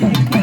Thank you.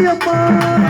மாறி அம்மா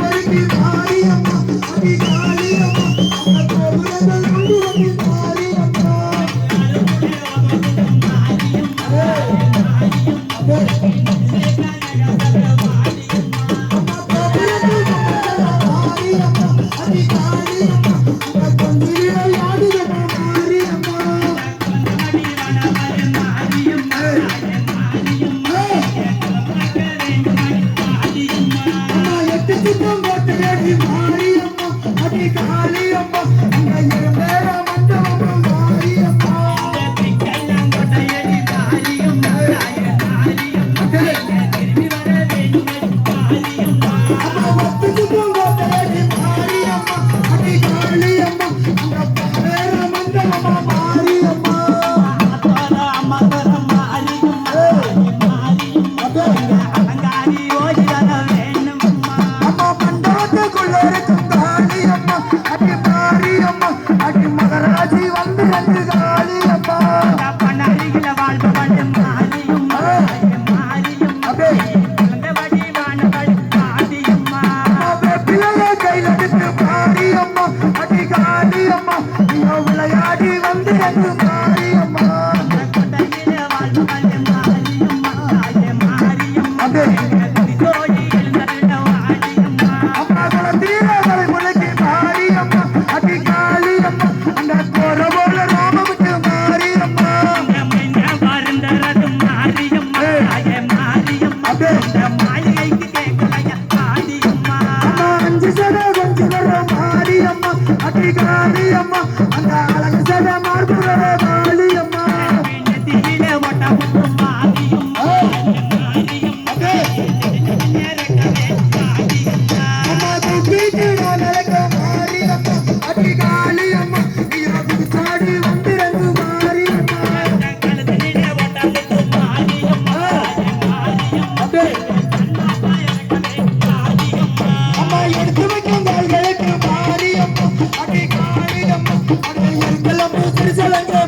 அங்கே காவியம் அங்கே எல்லாம் பூத்திரி சொல்லுங்க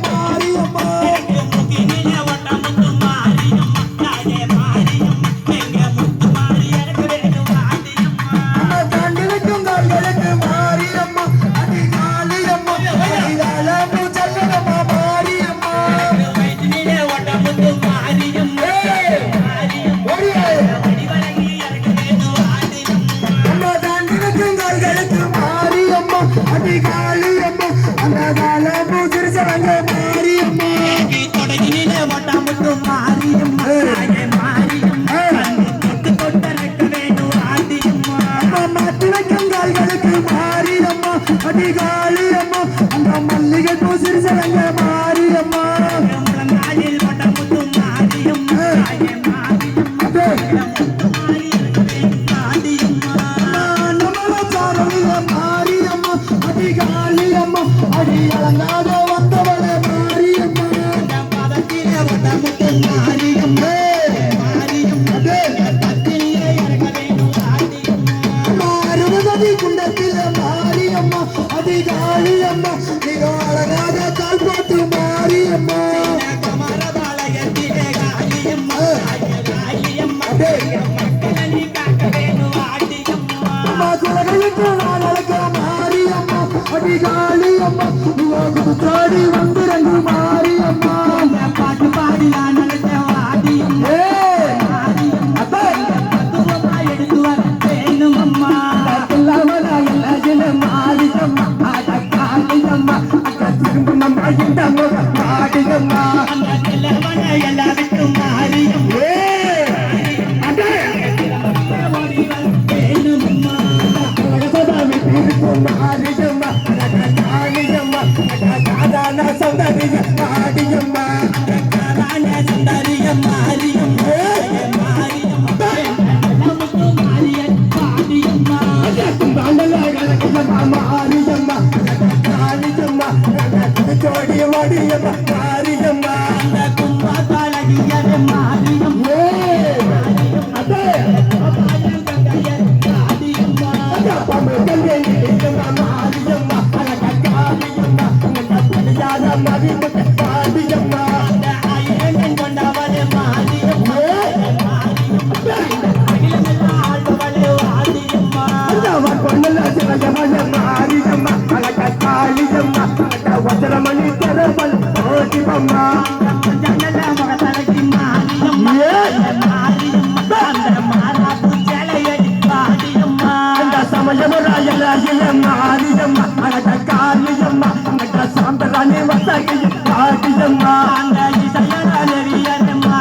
We go. பாட்டோடி வந்திறங்கு மாறி அம்மா. பாட்டு பாடி நான் நடத்த வாடி எடுத்து வரேனும் அம்மா வாடி வாடி மயமராயலாகியம்மா ஆதியம்மா அழக காரியம்மா நட்ட சாம்பராணி வசகி ஆதியம்மா அந்த இசையரவியம்மா